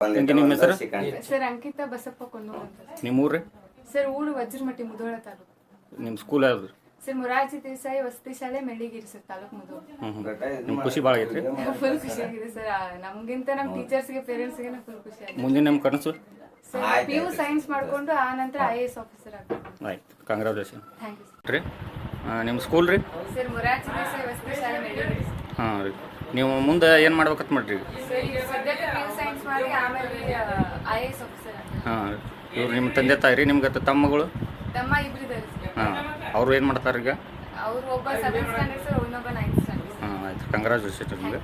ನಿಮ್ಮ ಹೆಸರು? ಸರ್ ಅಂಕಿತಾ ಬಸಪ್ಪ ಕೊಂದೂರು ಅಂತ. ನಿಮ್ಮ ಊರು ಸರ್ ಊರು ವಜ್ರಮಟ್ಟಿ ಮುದೋಳ ತಾಲೂಕು ನಿಮ್ಮ ಸ್ಕೂಲ್ ಯಾವ್ದು? ಸರ್ ಮೊರಾರ್ಜಿ ದೇಸಾಯಿ ವಸತಿ ಶಾಲೆ ಮೆಳ್ಳಿಗಿರಿ ಸರ್ ತಾಲೂಕು ಮುಧೋಳ ನಿಮ್ಮ ಖುಷಿ ಭಾಳ ಐತ್ರಿ ಫುಲ್ ಖುಷಿಯಾಗಿದೆ ಸರ್ ಆ, ನಮ್ಗಿಂತ ನಮ್ಮ ಟೀಚರ್ಸ್ಗೆ ಪೇರೆಂಟ್ಸ್ಗೆ ಫುಲ್ ಖುಷಿ ಆಗಿದೆ. ಮುಂದಿನ ನಮ್ಮ ಕನಸು? ಸರ್ ಪಿ ಯು ಸೈನ್ಸ್ ಮಾಡ್ಕೊಂಡು ಆ ನಂತರ ಐ ಎ ಎಸ್ ಆಫೀಸರ್ ಆಗಬೇಕು. ಆಯ್ತು ಕಂಗ್ರಾಚುಲೇಷನ್ ಥ್ಯಾಂಕ್ ಯು ರೀ ನಿಮ್ಮ ಸ್ಕೂಲ್ ರೀ? ಸರ್ ಮೊರಾರ್ಜಿ ದೇಸಾಯಿ ವಸತಿ ಶಾಲೆ ಮೆಳ್ಳಿಗಿರಿ. ಹಾಂ ರೀ. ನೀವು ಮುಂದೆ ಏನು ಮಾಡ್ಬೇಕಂತ ಮಾಡ್ರಿ? ಸರ್ ಈಗ ಸದ್ಯಕ್ಕೆ ಪಿ ಯು ಮಾಡಿ ಆಮೇಲೆ ಐ ಎಸ್ ಆಫೀಸರ್ ಆಗಬೇಕು ಹಾಂ ಇವ್ರು ನಿಮ್ಮ ತಂದೆ ತಾಯಿ ರೀ ನಿಮ್ಗೆ ತಮ್ಮಗಳು? ತಮ್ಮ ಸರ್. ಹಾಂ ಅವರು ಏನು ಮಾಡ್ತಾರೆ ಈಗ? ಅವ್ರು ಒಬ್ಬ ಸೆವೆಂತ್ ಸ್ಟ್ಯಾಂಡರ್ಡ್ ಸರ್ ಇನ್ನೊಬ್ಬ ನೈನ್ತ್ ಸ್ಟ್ಯಾಂಡರ್ಡ್ ಹಾಂ ಆಯ್ತು. ಕಂಗ್ರಾಚುಲೇಷನ್ ನಿಮಗೆ.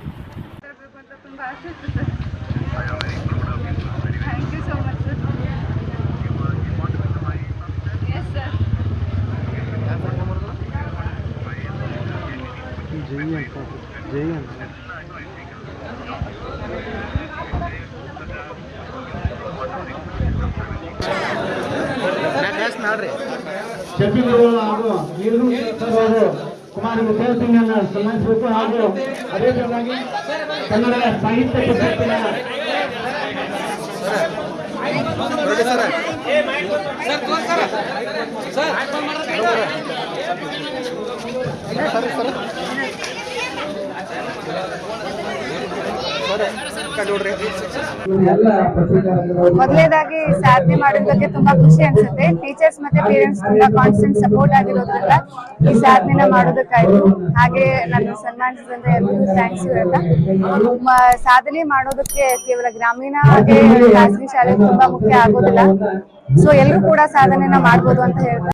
ತುಂಬಾ ಆಸೆ ಇತ್ತು sir thank you so much sir yes sir ಶೆಟ್ಟಿಗಳು ಹಾಗೂ ನೀರು ಅವರು ಕುಮಾರಿ ಸನ್ಮಾನಿಸಬೇಕು ಹಾಗೂ ಅದೇ ತರವಾಗಿ ಕನ್ನಡ ಸಾಹಿತ್ಯ ಪರಿಷತ್ತಿನ ಸರ್ ಪತ್ರಿಕಾರಂಗಗಳು ಮೊದಲನೇದಾಗಿ ಸಾಧನೆ ಮಾಡೋದ್ ಬಗ್ಗೆ ತುಂಬಾ ಖುಷಿ ಅನ್ಸುತ್ತೆ. ಟೀಚರ್ಸ್ ಮತ್ತೆ ಪೇರೆಂಟ್ಸ್ ತುಂಬಾ ಕಾನ್ಸ್ಟೆಂಟ್ ಸಪೋರ್ಟ್ ಆಗಿರೋದ್ರಿಂದ ಈ ಸಾಧನೆನ ಮಾಡೋದಕ್ಕಾಯ್ತು. ಹಾಗೆ ನನ್ನ ಸನ್ಮಾನಿಸಿದಂತ ಎಲ್ಲರಿಗೂ ಥ್ಯಾಂಕ್ಸ್ ಮ- ಸಾಧನೆ ಮಾಡೋದಕ್ಕೆ ಕೇವಲ ಗ್ರಾಮೀಣ ಹಾಗೆ ಖಾಸಗಿ ಶಾಲೆ ತುಂಬಾ ಮುಖ್ಯ ಆಗೋದಿಲ್ಲ. ಸೊ ಎಲ್ಲರೂ ಕೂಡ ಸಾಧನೆನ ಮಾಡ್ಬೋದು ಅಂತ ಹೇಳ್ತಾ.